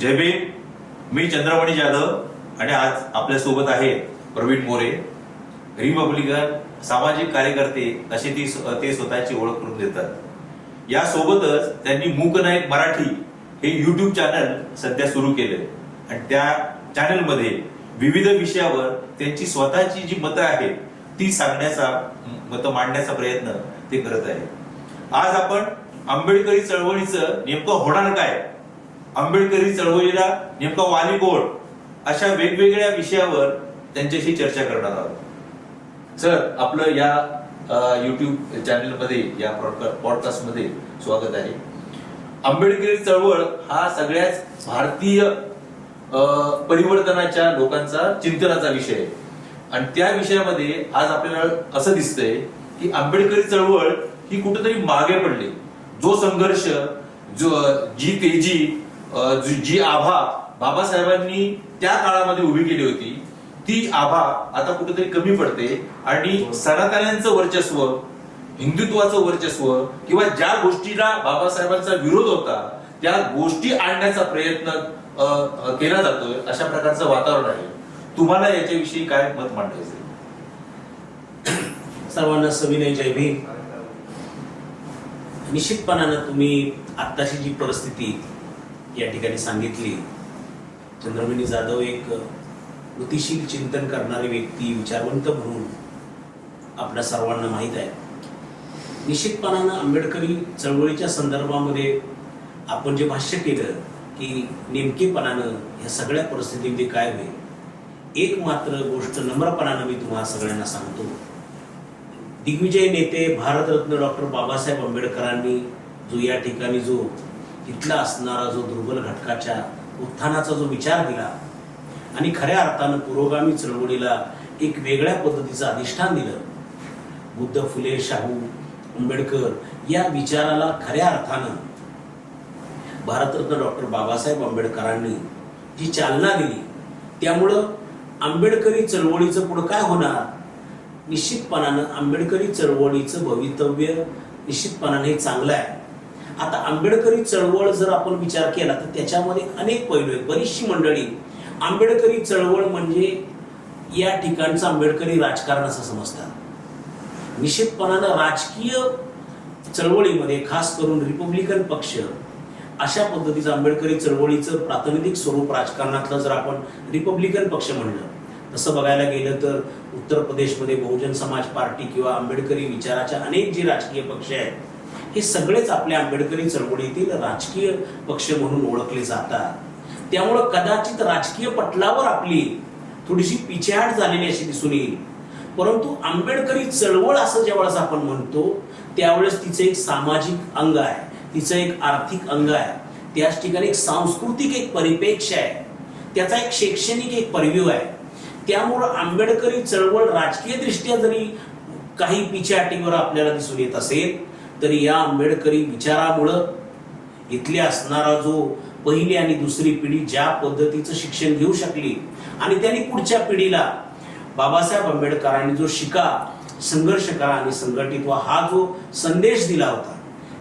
जय भीम. मी चंद्रमणी जाधव आणि आज आपल्यासोबत आहे प्रवीण मोरे. रिपब्लिकन सामाजिक कार्यकर्ते अशी ती ते स्वतःची ओळख करून देतात. यासोबतच त्यांनी मूकनायक मराठी हे युट्यूब चॅनल सध्या सुरू केले आणि त्या चॅनलमध्ये विविध विषयावर त्यांची स्वतःची जी मतं आहेत ती सांगण्याचा मतं मांडण्याचा प्रयत्न ते करत आहे आज आपण आंबेडकरी चळवळीचं नेमकं होणार काय? आंबेडकरी चळवळीला नेमका वाणी कोण अशा वेगवेगळ्या विषयावर त्यांच्याशी चर्चा करणार आहोत. सर आपलं या युट्यूब चॅनलमध्ये या पॉडकास्टमध्ये स्वागत आहे. आंबेडकरी चळवळ हा सगळ्याच भारतीय परिवर्तनाच्या लोकांचा चिंतनाचा विषय आहे. आणि त्या विषयामध्ये आज आपल्याला असं दिसतंय की आंबेडकरी चळवळ ही कुठेतरी मागे पडली. जो संघर्ष जो जी तेजी जी आभा बाबासाहेबांनी त्या काळामध्ये उभी केली होती ती आभा आता कुठेतरी कमी पडते आणि सनातन्यांचं वर्चस्व हिंदुत्वाचं वर्चस्व किंवा ज्या गोष्टीला बाबासाहेबांचा विरोध होता त्या गोष्टी आणण्याचा प्रयत्न केला जातोय अशा प्रकारचं वातावरण आहे. तुम्हाला याच्याविषयी काय मत मांडायचं सर्वांना सविनय जय भीम. निश्चितपणानं तुम्ही आत्ताची जी परिस्थिती या ठिकाणी सांगितली. चंद्रमणी जाधव एक कृतिशील चिंतन करणारी व्यक्ती विचारवंत म्हणून आपल्या सर्वांना माहीत आहे. निश्चितपणानं आंबेडकरी चळवळीच्या संदर्भामध्ये आपण जे भाष्य केलं की नेमकेपणानं ह्या सगळ्या परिस्थितीमध्ये काय होईल एक मात्र गोष्ट नम्रपणानं मी तुम्हाला सगळ्यांना सांगतो. दिग्विजय नेते भारतरत्न डॉक्टर बाबासाहेब आंबेडकरांनी जो या ठिकाणी जो तिथला असणारा जो दुर्बल घटकाच्या उत्थानाचा जो विचार दिला आणि खऱ्या अर्थानं पुरोगामी चळवळीला एक वेगळ्या पद्धतीचं अधिष्ठान दिलं. बुद्ध फुले शाहू आंबेडकर या विचाराला खऱ्या अर्थानं भारतरत्न डॉक्टर बाबासाहेब आंबेडकरांनी जी चालना दिली त्यामुळं आंबेडकरी चळवळीचं पुढं काय होणार? निश्चितपणानं आंबेडकरी चळवळीचं भवितव्य निश्चितपणाने चांगलं आहे. आता आंबेडकरी चळवळ जर आपण विचार केला तर त्याच्यामध्ये अनेक पैलू आहेत. बरीचशी मंडळी आंबेडकरी चळवळ म्हणजे या ठिकाणचं आंबेडकरी राजकारण असं समजतात. निश्चितपणानं राजकीय चळवळीमध्ये खास करून रिपब्लिकन पक्ष अशा पद्धतीचं आंबेडकरी चळवळीचं प्रातिनिधिक स्वरूप राजकारणातलं जर आपण रिपब्लिकन पक्ष म्हणलं तसं बघायला गेलं तर उत्तर प्रदेशमध्ये बहुजन समाज पार्टी किंवा आंबेडकरी विचाराच्या अनेक जे राजकीय पक्ष आहेत हे सगळेच आपल्या आंबेडकरी चळवळीतील राजकीय पक्ष म्हणून ओळखले जातात. त्यामुळं कदाचित राजकीय पटलावर आपली थोडीशी पिछेहाट झालेली अशी दिसून येईल. परंतु आंबेडकरी चळवळ असं ज्यावेळेस आपण म्हणतो त्यावेळेस तिचं एक सामाजिक अंग आहे. तिचं एक आर्थिक अंग आहे. त्याच ठिकाणी एक सांस्कृतिक एक परिपेक्ष आहे. त्याचा एक शैक्षणिक एक परिव्यू आहे. त्यामुळं आंबेडकरी चळवळ राजकीय दृष्ट्या जरी काही पिछाटीवर आपल्याला दिसून येत असेल तर या आंबेडकरी विचारामुळं इथले असणारा जो पहिली आणि दुसरी पिढी ज्या पद्धतीचं शिक्षण घेऊ शकली आणि त्यांनी पुढच्या पिढीला बाबासाहेब आंबेडकरांनी जो शिका संघर्ष करा आणि संघटित व्हा हा जो संदेश दिला होता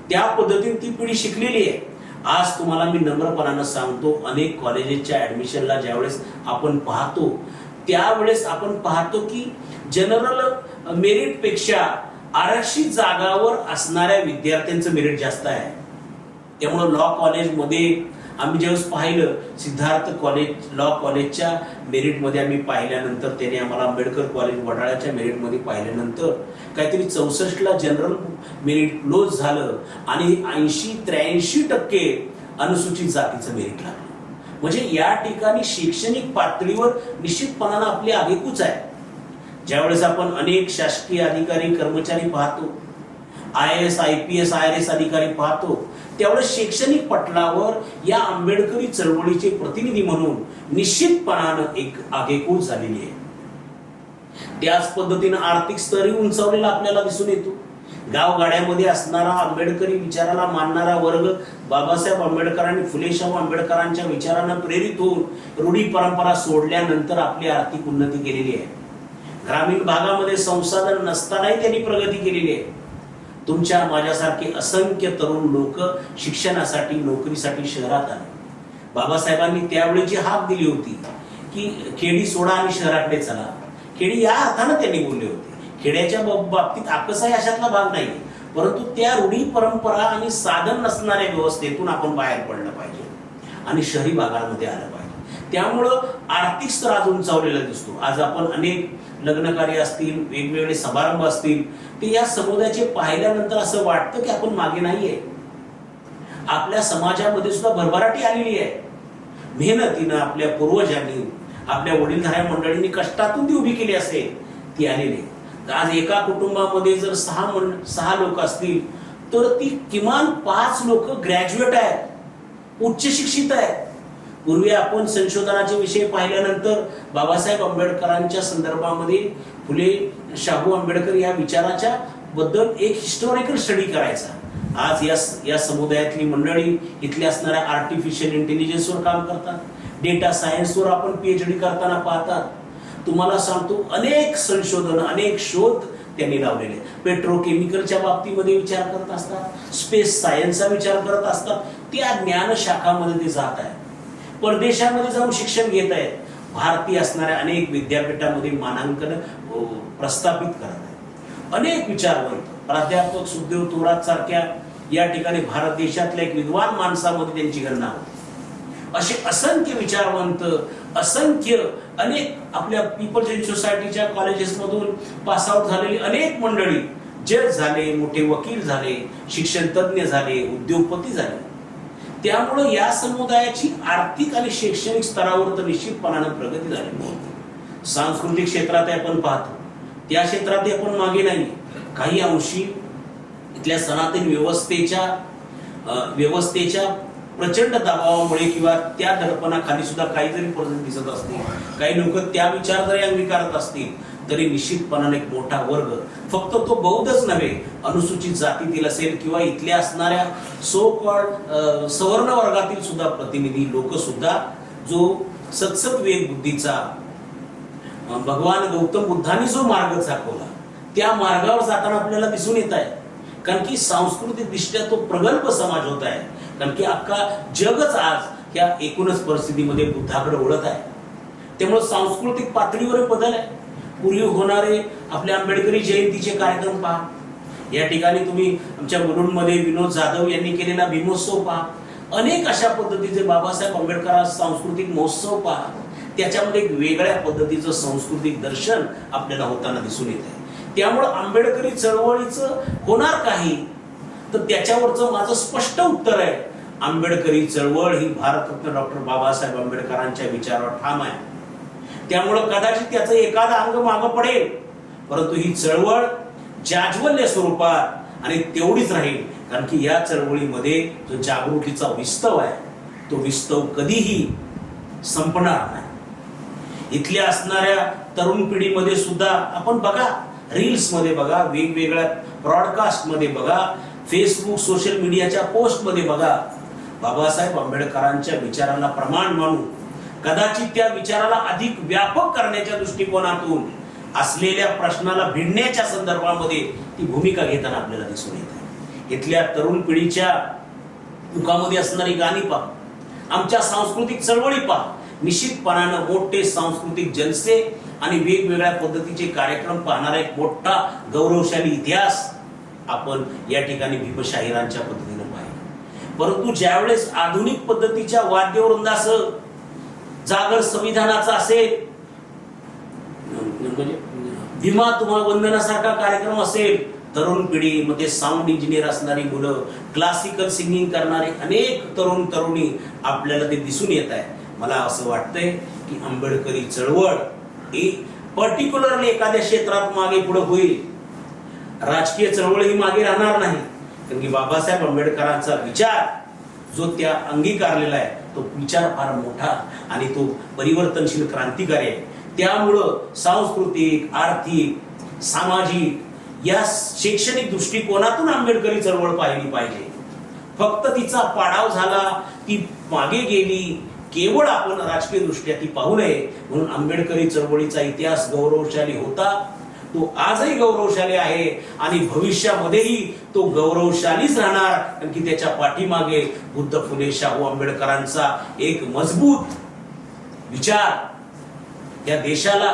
त्या पद्धतीने ती पिढी शिकलेली आहे. आज तुम्हाला मी नम्रपणानं सांगतो अनेक कॉलेजेसच्या ऍडमिशनला ज्यावेळेस आपण पाहतो त्यावेळेस आपण पाहतो की जनरल मेरिटपेक्षा आरक्षित जागावर असणाऱ्या विद्यार्थ्यांचं मेरिट जास्त आहे. त्यामुळं लॉ कॉलेजमध्ये आम्ही ज्यावेळेस पाहिलं सिद्धार्थ कॉलेज लॉ कॉलेजच्या मेरिटमध्ये आम्ही पाहिल्यानंतर त्याने आम्हाला आंबेडकर कॉलेज वडाळ्याच्या मेरिटमध्ये पाहिल्यानंतर काहीतरी चौसष्टला जनरल मेरिट क्लोज झालं आणि ऐंशी त्र्याऐंशी टक्के अनुसूचित जातीचं मेरिट लागलं. म्हणजे या ठिकाणी शैक्षणिक पातळीवर निश्चितपणानं आपली आगेकूच आहे. ज्यावेळेस आपण अनेक शासकीय अधिकारी कर्मचारी पाहतो I S I P S I S अधिकारी पाहतो त्यावेळेस शैक्षणिक पटलावर या आंबेडकरी चळवळीचे प्रतिनिधी म्हणून निश्चितपणानं एक आगेकूच झालेली आहे. त्याच पद्धतीनं आर्थिक स्तरही उंचावलेला आपल्याला दिसून येतो. गावगाड्यामध्ये असणारा आंबेडकरी विचाराला मानणारा वर्ग बाबासाहेब आंबेडकर आणि आंबेडकरांच्या विचारांना प्रेरित होऊन रूढी परंपरा सोडल्यानंतर आपली आर्थिक उन्नती केलेली आहे. ग्रामीण भागामध्ये संसाधन नसतानाही त्यांनी प्रगती केलेली आहे. तुमच्या माझ्यासारखे असंख्य तरुण लोक शिक्षणासाठी नोकरीसाठी शहरात आले. बाबासाहेबांनी त्यावेळी हाक दिली होती की खेडी सोडा आणि शहराकडे चला. खेडी या अर्थानं त्यांनी बोलले होते. खेड्याच्या बाब- बाबतीत आकसाही अशातला भाग नाही. परंतु त्या रूढी परंपरा आणि साधन नसणाऱ्या व्यवस्थेतून आपण बाहेर पडलं पाहिजे आणि शहरी भागामध्ये आलं पाहिजे. त्यामुळं आर्थिक स्तर आज उंचावलेला दिसतो. आज आपण अनेक लग्नकार्य असतील वेगवेगळे समारंभ असतील ते या समुदायाचे पाहिल्यानंतर असं वाटतं की आपण मागे नाहीये. आपल्या समाजामध्ये सुद्धा भरभराटी आलेली आहे. मेहनतीनं आपल्या पूर्वजांनी आपल्या वडीलधाऱ्या मंडळींनी कष्टातून ती उभी केली असेल ती आलेली आहे. तर आज एका कुटुंबामध्ये जर सहा मं सहा लोक असतील तर ती किमान पाच लोक ग्रॅज्युएट आहेत उच्च शिक्षित आहेत. पूर्वी आपण संशोधनाचे विषय पाहिल्यानंतर बाबासाहेब आंबेडकरांच्या संदर्भामध्ये फुले शाहू आंबेडकर या विचाराच्या बद्दल एक हिस्टॉरिकल स्टडी करायचा. आज या या समुदायातली मंडळी इथल्या असणाऱ्या आर्टिफिशियल इंटेलिजन्सवर काम करतात. डेटा सायन्सवर आपण पीएचडी करताना पाहतात. तुम्हाला सांगतो अनेक संशोधन अनेक शोध त्यांनी लावलेले. पेट्रोकेमिकलच्या बाबतीमध्ये विचार करत असतात. स्पेस सायन्सचा विचार करत असतात. त्या ज्ञान शाखामध्ये ते जात आहे परदेशामध्ये जाऊन शिक्षण घेत आहेत. भारतीय असणाऱ्या अनेक विद्यापीठामध्ये मानांकन प्रस्थापित करत आहेत. अनेक विचारवंत प्राध्यापक सुखदेव थोरात सारख्या या ठिकाणी भारत देशातल्या एक विद्वान माणसामध्ये त्यांची गणना होती. असे असंख्य विचारवंत असंख्य अनेक आपल्या पीपल्स इन सोसायटीच्या कॉलेजेसमधून पास आउट झालेली अनेक मंडळी जज झाले मोठे वकील झाले शिक्षण तज्ज्ञ झाले उद्योगपती झाले त्यामुळं या समुदायाची आर्थिक आणि शैक्षणिक स्तरावर तर निश्चितपणानं प्रगती झाली सांस्कृतिक क्षेत्रात आपण पाहतो. त्या क्षेत्रात आपण मागे नाही. काही अंशी इथल्या सनातन व्यवस्थेच्या व्यवस्थेच्या प्रचंड दबावामुळे किंवा त्या दडपणाखाली सुद्धा काही जरी दिसत असतील काही लोक त्या विचार जरी अंगीकारत असतील तरी निश्चितपणाने एक मोठा वर्ग. फक्त तो बौद्धच नव्हे अनुसूचित जातीतील असेल किंवा इथल्या असणाऱ्या सो कॉल्ड सवर्ण वर्गातील सुद्धा प्रतिनिधी लोक सुद्धा जो सत्सत वेग बुद्धीचा भगवान गौतम बुद्धांनी जो मार्ग दाखवला त्या मार्गावर जाताना आपल्याला दिसून येत आहे. कारण की सांस्कृतिक दृष्ट्या तो प्रगल्भ समाज होत आहे. कारण की अख्खा जगच आज या एकूणच परिस्थितीमध्ये बुद्धाकडे ओढत आहे. त्यामुळे सांस्कृतिक पातळीवर बदल आहे. पूर्वी होणारे आपले आंबेडकरी जयंतीचे कार्यक्रम पहा. या ठिकाणी तुम्ही आमच्या मुलुंडमध्ये विनोद जाधव यांनी केलेला भीमोत्सव पहा. अनेक अशा पद्धतीचे बाबासाहेब आंबेडकर सांस्कृतिक महोत्सव पहा. त्याच्यामध्ये एक वेगळ्या पद्धतीचं सांस्कृतिक दर्शन आपल्याला होताना दिसून येत आहे. त्यामुळं आंबेडकरी चळवळीचं होणार काही? तर त्याच्यावरचं माझं स्पष्ट उत्तर आहे. आंबेडकरी चळवळ ही भारतरत्न डॉक्टर बाबासाहेब आंबेडकरांच्या विचारावर ठाम आहे. त्यामुळं कदाचित त्याचं एखादा अंग मागं पडेल. परंतु ही चळवळ जाज्वल्य स्वरूपात आणि तेवढीच राहील. कारण की या चळवळीमध्ये जो जागृतीचा विस्तव आहे तो विस्तव कधीही संपणार नाही. इथल्या असणाऱ्या तरुण पिढीमध्ये सुद्धा आपण बघा रील्समध्ये बघा वेगवेगळ्या ब्रॉडकास्टमध्ये बघा फेसबुक सोशल मीडियाच्या पोस्टमध्ये बघा. बाबासाहेब आंबेडकरांच्या विचारांना प्रमाण मानून कदाचित त्या विचाराला अधिक व्यापक करण्याच्या दृष्टिकोनातून असलेल्या प्रश्नाला भिडण्याच्या संदर्भामध्ये ती भूमिका घेताना आपल्याला दिसून येते. इथल्या तरुण पिढीच्या मुखामध्ये असणारी गाणी पहा. आमच्या सांस्कृतिक चळवळी पहा. निश्चितपणानं मोठे सांस्कृतिक जलसे आणि वेगवेगळ्या पद्धतीचे कार्यक्रम पाहणारा एक मोठा गौरवशाली इतिहास आपण या ठिकाणी भीमशाहिरांच्या पद्धतीनं पाहिला. परंतु ज्यावेळेस आधुनिक पद्धतीच्या वाद्यवृंदासह जागर संविधानाचा असेल. म्हणजे भीमा तुम्हाला वंदनासारखा कार्यक्रम असेल. तरुण पिढी मध्ये साऊंड इंजिनियर असणारी मुलं क्लासिकल सिंगिंग करणारे अनेक तरुण तरुणी आपल्याला ते दिसून येत आहे मला असं वाटतंय की आंबेडकरी चळवळ ही पर्टिक्युलरली एखाद्या क्षेत्रात मागे पुढे होईल. राजकीय चळवळ ही मागे राहणार नाही. कारण की बाबासाहेब आंबेडकरांचा विचार जो त्या अंगीकारलेला आहे तो विचार फार मोठा आणि तो परिवर्तनशील क्रांतिकारी आहे. त्यामुळं सांस्कृतिक आर्थिक सामाजिक या शैक्षणिक दृष्टिकोनातून आंबेडकरी चळवळ पाहिली पाहिजे. फक्त तिचा पाडाव झाला ती मागे गेली केवळ आपण राजकीय दृष्ट्या ती पाहू नये म्हणून आंबेडकरी चळवळीचा इतिहास गौरवशाली होता. तो आजही गौरवशाली आहे आणि भविष्यामध्येही तो गौरवशालीच राहणार. कारण की त्याच्या पाठीमागे बुद्ध फुले शाहू आंबेडकरांचा एक मजबूत विचार या देशाला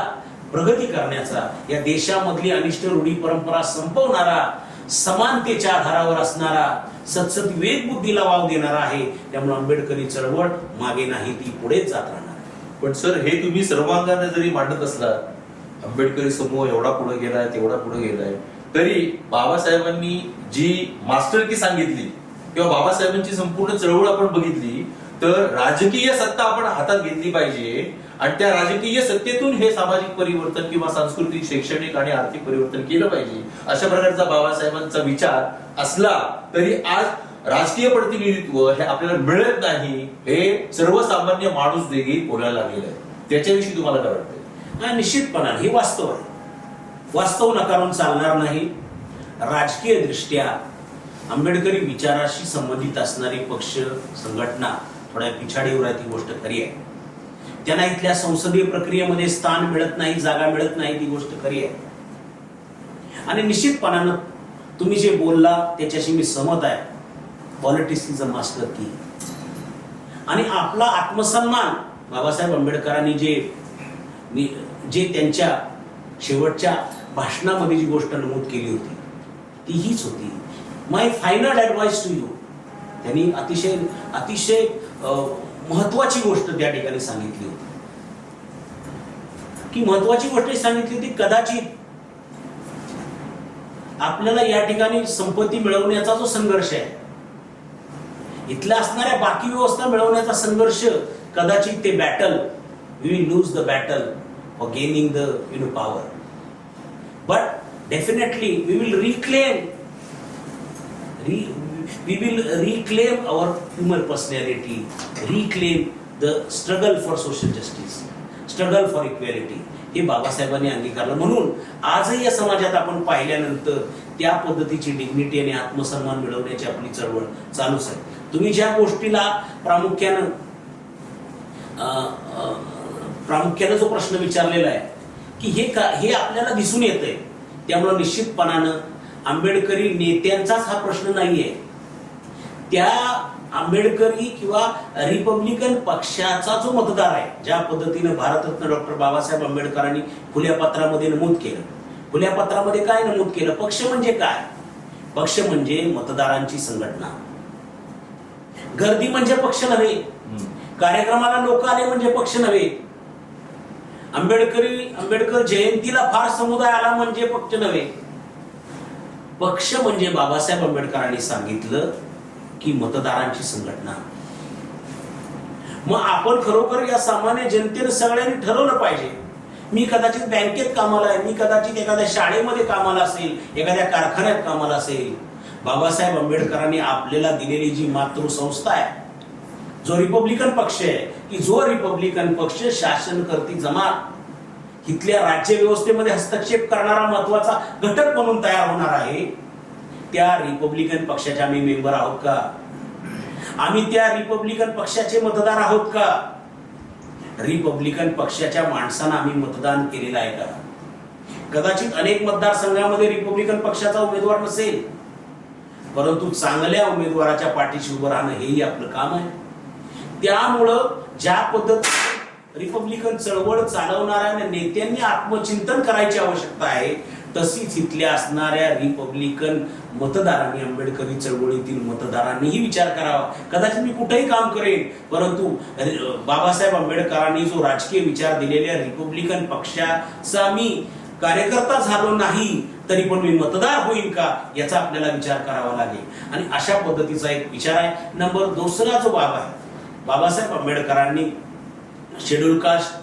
प्रगती करण्याचा या देशामधली अनिष्ट रूढी परंपरा संपवणारा समानतेच्या आधारावर असणारा सतसत विवेक बुद्धीला वाव देणारा आहे. त्यामुळे आंबेडकरी चळवळ मागे नाही ती पुढेच जात राहणार. पण सर हे तुम्ही सर्वांगाने जरी मांडत असला आंबेडकरी समूह एवढा पुढे गेलाय तेवढा पुढे गेलाय. तरी बाबासाहेबांनी जी मास्टर की सांगितली किंवा बाबासाहेबांची संपूर्ण चळवळ आपण बघितली तर राजकीय सत्ता आपण हातात घेतली पाहिजे आणि त्या राजकीय सत्तेतून हे सामाजिक परिवर्तन किंवा सांस्कृतिक शैक्षणिक आणि आर्थिक परिवर्तन केलं पाहिजे. अशा प्रकारचा बाबासाहेबांचा विचार असला तरी आज राजकीय प्रतिनिधित्व हे आपल्याला मिळत नाही हे सर्वसामान्य माणूस देखील बोलायला लागलेलं आहे. त्याच्याविषयी तुम्हाला काय वाटतंय? हा निश्चितपणाने हे वास्तव आहे. वास्तव नकारून चालणार नाही. राजकीय दृष्ट्या आंबेडकरी विचाराशी संबंधित असणारी पक्ष संघटना थोड्या पिछाडीवर आहे ती गोष्ट खरी आहे. त्यांना इथल्या संसदीय प्रक्रियेमध्ये स्थान मिळत नाही जागा मिळत नाही ती गोष्ट खरी आहे. आणि निश्चितपणानं तुम्ही जे बोलला त्याच्याशी मी सहमत आहे. पॉलिटिक्स इज अ मास्टर की. आणि आपला आत्मसन्मान बाबासाहेब आंबेडकरांनी जे जे त्यांच्या शेवटच्या भाषणामध्ये जी गोष्ट नमूद केली होती ती हीच होती. My final advice to you त्यांनी अतिशय अतिशय महत्वाची गोष्ट त्या ठिकाणी सांगितली होती. की महत्वाची गोष्ट सांगितली होती कदाचित आपल्याला या ठिकाणी संपत्ती मिळवण्याचा जो संघर्ष आहे इथल्या असणाऱ्या बाकी व्यवस्था मिळवण्याचा संघर्ष कदाचित ते battle we will lose lose the battle gaining gaining the know, know But but definitely will will reclaim we will reclaim our human personality, reclaim the struggle for social justice, struggle for equality. हे बाबासाहेबांनी अंगीकारलं. म्हणून आजही या समाजात आपण पाहिल्यानंतर त्या पद्धतीची डिग्निटी आणि आत्मसन्मान मिळवण्याची आपली चळवळ चालूच आहे. तुम्ही ज्या गोष्टीला प्रामुख्यानं प्रामुख्यानं जो प्रश्न विचारलेला आहे की हे का हे आपल्याला दिसून येत आहे त्यामुळं निश्चितपणानं आंबेडकरी नेत्यांचाच हा प्रश्न नाहीये. त्या आंबेडकरी किंवा रिपब्लिकन पक्षाचा जो मतदार आहे ज्या पद्धतीनं भारतरत्न डॉक्टर बाबासाहेब आंबेडकरांनी खुल्या पत्रामध्ये नमूद केलं. खुल्या पत्रामध्ये काय नमूद केलं? पक्ष म्हणजे काय? पक्ष म्हणजे मतदारांची संघटना. गर्दी म्हणजे पक्ष नव्हे. कार्यक्रमाला लोक आले म्हणजे पक्ष नव्हे. आंबेडकरी आंबेडकर जयंतीला फार समुदाय आला म्हणजे पक्ष नव्हे. पक्ष म्हणजे बाबासाहेब आंबेडकरांनी सांगितलं की मतदारांची संघटना. मग आपण खरोखर या सामान्य जनतेने सगळ्यांनी ठरवलं पाहिजे. मी कदाचित बँकेत कामाला आहे मी कदाचित एखाद्या शाळेमध्ये कामाला असेल एखाद्या कारखान्यात कामाला असेल. बाबासाहेब आंबेडकरांनी आपल्याला दिलेली जी मातृसंस्था आहे जो रिपब्लिकन पक्ष आहे की जो रिपब्लिकन पक्ष शासन करती जमात इथल्या राज्य व्यवस्थेमध्ये हस्तक्षेप करणारा महत्त्वाचा घटक म्हणून तयार होणार आहे त्या रिपब्लिकन पक्षाचे आम्ही मेंबर आहोत का? आम्ही त्या रिपब्लिकन पक्षाचे मतदार आहोत का? रिपब्लिकन पक्षाच्या माणसांना आम्ही मतदान केलेलं आहे का? कदाचित अनेक मतदारसंघामध्ये रिपब्लिकन पक्षाचा उमेदवार नसेल परंतु चांगल्या उमेदवाराच्या पाठीशी उभं राहणं हेही आपलं काम आहे. त्यामुळं ज्या पद्धतीने रिपब्लिकन चळवळ चालवणाऱ्या नेत्यांनी आत्मचिंतन करायची आवश्यकता आहे तशीच इथल्या असणाऱ्या रिपब्लिकन मतदारांनी आंबेडकरी चळवळीतील मतदारांनीही विचार करावा. कदाचित मी कुठेही काम करेन परंतु बाबासाहेब आंबेडकरांनी जो राजकीय विचार दिलेल्या रिपब्लिकन पक्षाचा मी कार्यकर्ता झालो नाही तरी पण मी मतदार होईल का याचा आपल्याला विचार करावा लागेल. आणि अशा पद्धतीचा एक विचार आहे. नंबर दुसरा जो बाब आहे बाबासाहेब आंबेडकरांनी शेड्यूल कास्ट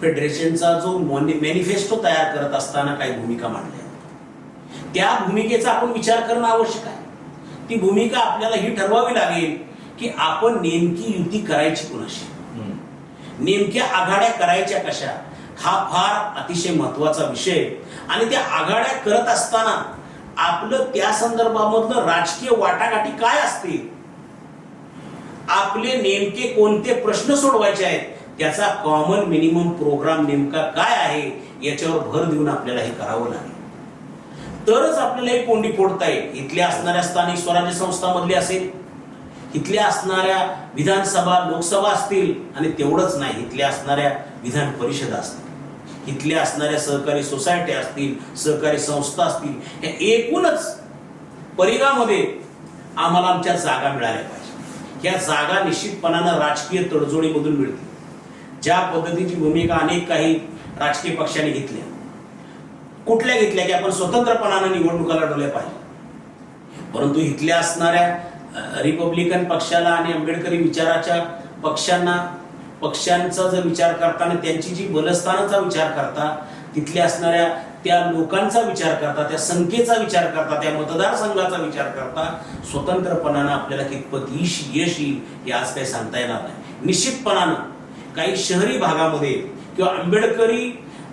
फेडरेशनचा जो मॅनिफेस्टो तयार करत असताना काही भूमिका मांडल्या. त्या भूमिकेचा आपण विचार करणं आवश्यक आहे. ती भूमिका आपल्याला ही ठरवावी लागेल की आपण नेमकी युती करायची कुणाशी? नेमक्या आघाड्या करायच्या कशा? हा फार अतिशय महत्त्वाचा विषय. आणि त्या आघाड्या करत असताना आपलं त्या संदर्भामधलं राजकीय वाटाघाटी काय असतील? आपले नेमके कोणते प्रश्न सोडवायचे आहेत त्याचा कॉमन मिनिमम प्रोग्राम नेमका काय आहे याच्यावर भर देऊन आपल्याला हे करावं लागेल. तरच आपल्याला हे कोंडी फोडता येईल. इथल्या असणाऱ्या स्थानिक स्वराज्य संस्थामधली असेल इथल्या असणाऱ्या विधानसभा लोकसभा असतील आणि तेवढंच नाही इथल्या असणाऱ्या विधान परिषदा असतील इथल्या असणाऱ्या सहकारी सोसायट्या असतील सहकारी संस्था असतील या एकूणच परिघामध्ये आम्हाला आमच्या जागा मिळाल्या ह्या या जागा निश्चितपणानं राजकीय तडजोडीमधून मिळतील. ज्या पद्धतीची भूमिका अनेक काही राजकीय पक्षांनी घेतल्या. कुठल्या घेतल्या की आपण स्वतंत्रपणानं निवडणुका लढवल्या पाहिजे परंतु इथल्या असणाऱ्या रिपब्लिकन पक्षाला आणि आंबेडकरी विचाराच्या पक्षांना पक्षांचा जर विचार करताना त्यांची जी बलस्थानाचा विचार करता तिथल्या असणाऱ्या त्या लोकांचा विचार करता त्या संख्येचा विचार करता त्या मतदारसंघाचा विचार करता स्वतंत्रपणानं आपल्याला कितपत यश यश येईल हे आज काही सांगता येणार नाही. निश्चितपणानं काही शहरी भागामध्ये किंवा आंबेडकरी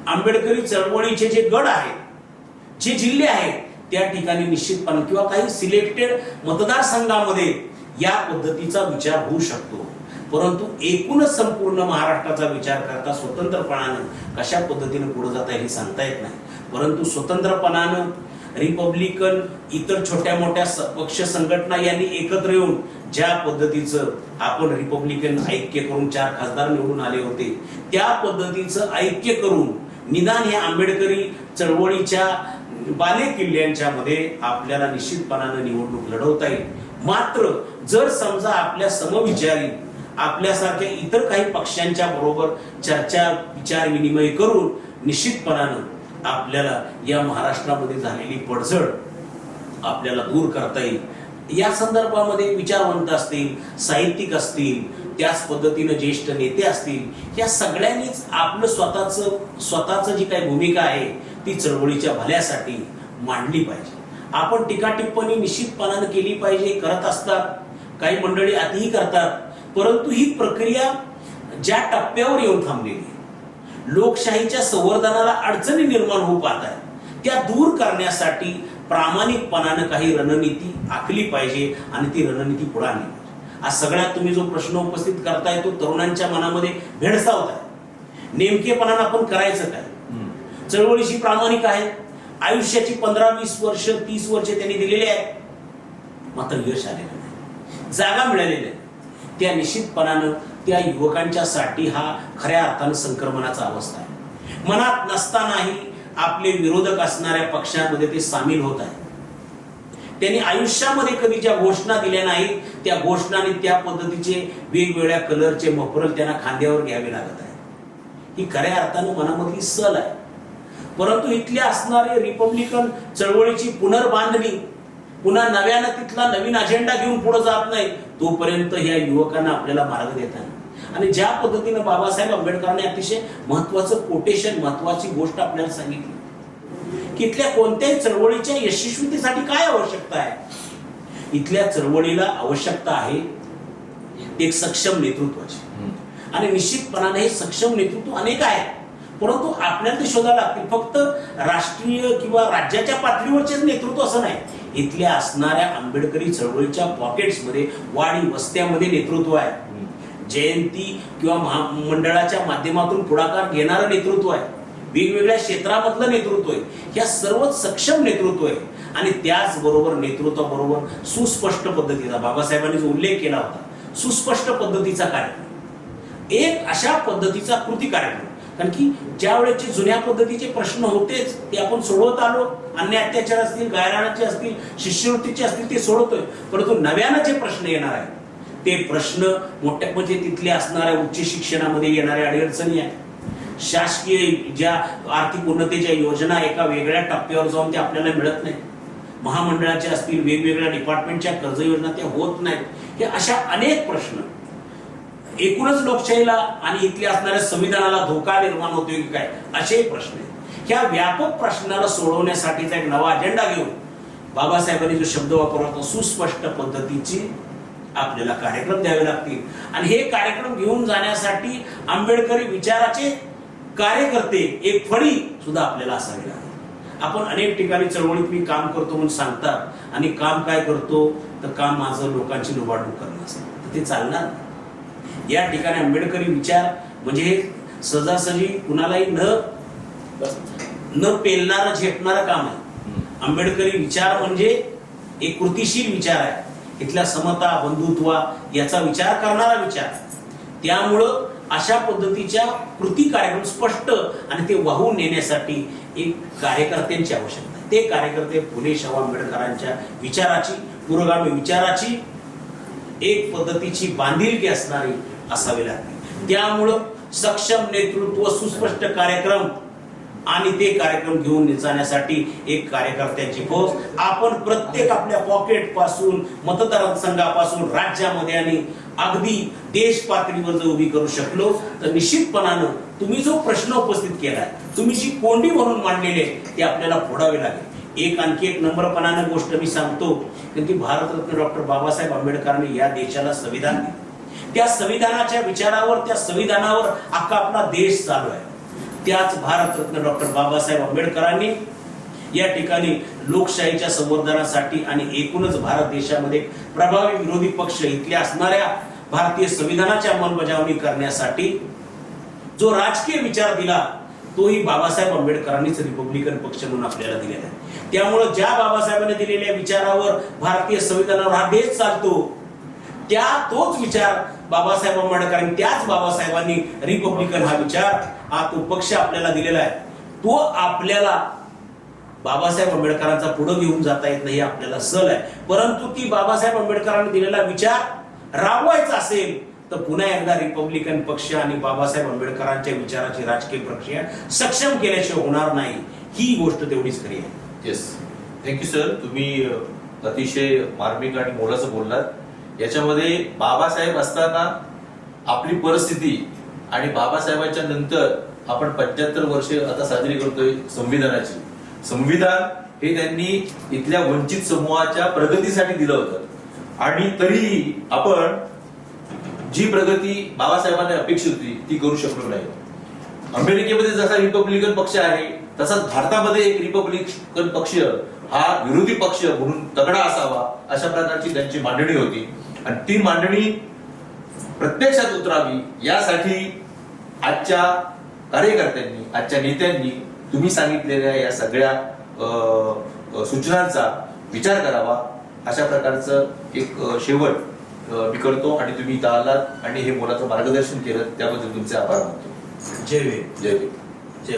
आंबेडकरी चळवळीचे जे गड आहेत जे जिल्हे आहेत त्या ठिकाणी निश्चितपणे किंवा काही सिलेक्टेड मतदारसंघामध्ये या पद्धतीचा विचार होऊ शकतो. परंतु एकूणच संपूर्ण महाराष्ट्राचा विचार करता स्वतंत्रपणानं कशा पद्धतीनं पुढे जाता येईल हे सांगता येत नाही. परंतु स्वतंत्रपणानं रिपब्लिकन इतर छोट्या मोठ्या स- पक्ष संघटना यांनी एकत्र येऊन ज्या पद्धतीचं आपण रिपब्लिकन ऐक्य करून चार खासदार निवडून आले होते त्या पद्धतीचं ऐक्य करून निदान या आंबेडकरी चळवळीच्या बाले किल्ल्यांच्या मध्ये आपल्याला निश्चितपणानं निवडणूक लढवता येईल. मात्र जर समजा आपल्या समविचारी आपल्यासारख्या इतर काही पक्षांच्या बरोबर चर्चा विचार विनिमय करून निश्चितपणानं आपल्याला या महाराष्ट्रामध्ये झालेली पडझड आपल्याला दूर करता येईल. या संदर्भामध्ये विचारवंत असतील साहित्यिक असतील त्याच पद्धतीनं ज्येष्ठ नेते असतील या सगळ्यांनीच आपलं स्वतःचं स्वतःचं जी काही भूमिका आहे ती चळवळीच्या भल्यासाठी मांडली पाहिजे. आपण टीका टिप्पणी निश्चितपणानं केली पाहिजे करत असतात. काही मंडळी आधीही करतात. परंतु ही प्रक्रिया ज्या टप्प्यावर येऊन थांबलेली आहे, लोकशाहीच्या संवर्धनाला अडचणी निर्माण होऊ पाहत आहेत त्या दूर करण्यासाठी प्रामाणिकपणानं काही रणनीती आखली पाहिजे आणि ती रणनीती पुढे आणली पाहिजे. आज सगळ्यात तुम्ही जो प्रश्न उपस्थित करताय तो तरुणांच्या मनामध्ये भेडसावत आहे नेमकेपणानं आपण करायचं काय? चळवळीशी प्रामाणिक आहे आयुष्याची पंधरा वीस वर्ष तीस वर्ष त्यांनी दिलेली आहेत. मात्र यश आलेलं नाही. जागा मिळालेल्या आहेत. त्या निश्चितपणानं त्या युवकांच्या साठी हा खऱ्या अर्थानं संक्रमणाचा अवस्था आहे. मनात नसतानाही आपले विरोधक असणाऱ्या पक्षांमध्ये ते सामील होत आहे त्यांनी आयुष्यामध्ये कधी ज्या घोषणा दिल्या नाहीत त्या घोषणाने त्या पद्धतीचे वेगवेगळ्या कलरचे मफरल त्यांना खांद्यावर घ्यावे लागत आहे ही खऱ्या अर्थानं मनामधली सल आहे. परंतु इथले असणारे रिपब्लिकन चळवळीची पुनर्बांधणी पुन्हा नव्यानं तिथला नवीन अजेंडा घेऊन पुढे जात नाही तोपर्यंत ह्या युवकांना आपल्याला मार्ग देता. आणि ज्या पद्धतीनं बाबासाहेब आंबेडकरांनी अतिशय महत्वाचं कोटेशन महत्वाची गोष्ट आपल्याला सांगितली. की इथल्या कोणत्याही चळवळीच्या यशस्वीतेसाठी काय आवश्यकता आहे? इथल्या चळवळीला आवश्यकता आहे एक सक्षम नेतृत्वाची. आणि निश्चितपणाने हे सक्षम नेतृत्व अनेक आहे. परंतु आपल्याला ते शोधायला लागतील. फक्त राष्ट्रीय किंवा राज्याच्या पातळीवरचेच नेतृत्व असं नाही. इथल्या असणाऱ्या आंबेडकरी चळवळीच्या पॉकेट्समध्ये वाडी वस्त्यामध्ये नेतृत्व आहे. जयंती किंवा महामंडळाच्या माध्यमातून पुढाकार घेणारं नेतृत्व आहे. वेगवेगळ्या क्षेत्रामधलं नेतृत्व आहे. या सर्व सक्षम नेतृत्व आहे. आणि त्याचबरोबर नेतृत्वाबरोबर सुस्पष्ट पद्धतीचा बाबासाहेबांनी जो उल्लेख केला होता. सुस्पष्ट पद्धतीचा कार्यक्रम. एक अशा पद्धतीचा कृती कार्यक्रम. कारण की ज्या वेळेचे जुन्या पद्धतीचे प्रश्न होतेच ते आपण सोडवत आलो अन्य अत्याचार असतील गायराणाचे असतील शिष्यवृत्तीचे असतील ते सोडवतोय. परंतु नव्यानं जे प्रश्न येणार आहेत ते प्रश्न मोठ्या म्हणजे तिथल्या असणाऱ्या उच्च शिक्षणामध्ये येणाऱ्या अडीअडचणी आहेत. शासकीय ज्या आर्थिक उन्नतीच्या योजना एका वेगळ्या टप्प्यावर जाऊन त्या आपल्याला मिळत नाही महामंडळाच्या असतील वेगवेगळ्या डिपार्टमेंटच्या कर्ज योजना त्या होत नाहीत. हे अशा अनेक प्रश्न एकूणच लोकशाहीला आणि इथले असणाऱ्या संविधानाला धोका निर्माण होतोय की काय? असे प्रश्न आहेत. ह्या व्यापक प्रश्नाला सोडवण्यासाठीचा एक नवा अजेंडा घेऊन बाबासाहेबांनी जो शब्द वापरला तो सुस्पष्ट पद्धतीची आपल्याला कार्यक्रम द्यावे लागतील. आणि हे कार्यक्रम घेऊन जाण्यासाठी आंबेडकरी विचाराचे कार्यकर्ते एक फळी सुद्धा आपल्याला असावी लागेल आपण अनेक ठिकाणी चळवळीत मी काम करतो म्हणून सांगतात आणि काम काय करतो तर काम माझं लोकांची लुबाडणूक करणं असतं ते चालणार नाही. या ठिकाणी आंबेडकरी विचार म्हणजे हे सहजासहजी कुणालाही न न पेलणारं झेपणारं काम आहे. आंबेडकरी विचार म्हणजे एक कृतिशील विचार आहे. इथल्या समता बंधुत्व याचा विचार करणारा विचार. त्यामुळं अशा पद्धतीच्या कृती कार्यक्रम स्पष्ट आणि ते वाहून नेण्यासाठी एक कार्यकर्त्यांची आवश्यकता आहे. ते कार्यकर्ते फुले शाहू आंबेडकरांच्या विचाराची पुरोगामी विचाराची एक पद्धतीची बांधिलकी असणारी असावे लागते. त्यामुळं सक्षम नेतृत्व सुस्पष्ट कार्यक्रम आणि ते कार्यक्रम घेऊन जाण्यासाठी एक कार्यकर्त्यांची फौज आपण प्रत्येक आपल्या पॉकेटपासून मतदारसंघापासून राज्यामध्ये आणि अगदी देश पातळीवर जर उभी करू शकलो तर निश्चितपणानं तुम्ही जो प्रश्न उपस्थित केलाय तुम्ही जी कोंडी म्हणून मांडलेली आहे आपल्याला फोडावे लागेल. एक आणखी एक नम्रपणानं गोष्ट मी सांगतो कारण की भारतरत्न डॉक्टर बाबासाहेब आंबेडकरांनी या देशाला संविधान दिलं. त्या संविधानाच्या विचारावर त्या संविधानावर अख्खा आपला देश चालू आहे. त्याच भारतरत्न डॉक्टर बाबासाहेब आंबेडकरांनी या ठिकाणी लोकशाहीच्या संवर्धनासाठी आणि एकूणच भारत देशामध्ये प्रभावी विरोधी पक्ष इथल्या असणाऱ्या भारतीय संविधानाची अंमलबजावणी करण्यासाठी जो राजकीय विचार दिला तोही बाबासाहेब आंबेडकरांनीच रिपब्लिकन पक्ष म्हणून आपल्याला दिलेला आहे. त्यामुळं ज्या बाबासाहेबांनी दिलेल्या विचारावर भारतीय संविधानावर हा देश चालतो त्या तोच विचार बाबासाहेब आंबेडकरांनी त्याच बाबासाहेबांनी रिपब्लिकन हा विचार हा तो पक्ष आपल्याला दिलेला आहे. तो आपल्याला बाबासाहेब आंबेडकरांचा पुढे घेऊन जाता येत नाही आपल्याला सल आहे. परंतु ती बाबासाहेब आंबेडकरांनी दिलेला विचार राबवायचा असेल तर पुन्हा एकदा रिपब्लिकन पक्ष आणि बाबासाहेब आंबेडकरांच्या विचाराची राजकीय प्रक्रिया सक्षम केल्याशिवाय होणार नाही. ही गोष्ट तेवढीच खरी आहे. येस थँक्यू सर तुम्ही अतिशय मार्मिक आणि मोलाचं बोललात. याच्यामध्ये बाबासाहेब असताना आपली परिस्थिती आणि बाबासाहेबांच्या नंतर आपण पंच्याहत्तर वर्षे आता साजरी करतोय संविधानाची. संविधान हे त्यांनी इथल्या वंचित समूहाच्या प्रगतीसाठी दिलं होतं. आणि तरीही आपण जी प्रगती बाबासाहेबांना अपेक्षित होती ती करू शकलो नाही. अमेरिकेमध्ये जसा रिपब्लिकन पक्ष आहे तसाच भारतामध्ये एक रिपब्लिकन पक्ष हा विरोधी पक्ष म्हणून तगडा असावा अशा प्रकारची त्यांची मांडणी होती. आणि ती मांडणी प्रत्यक्षात उतरावी यासाठी आजच्या कार्यकर्त्यांनी आजच्या नेत्यांनी तुम्ही सांगितलेल्या या सगळ्या सूचनांचा विचार करावा. अशा प्रकारचं एक शेवट मी करतो आणि तुम्ही इथं आलात आणि हे मोलाचं मार्गदर्शन केलं त्याबद्दल तुमचे आभार मानतो. जय जय जय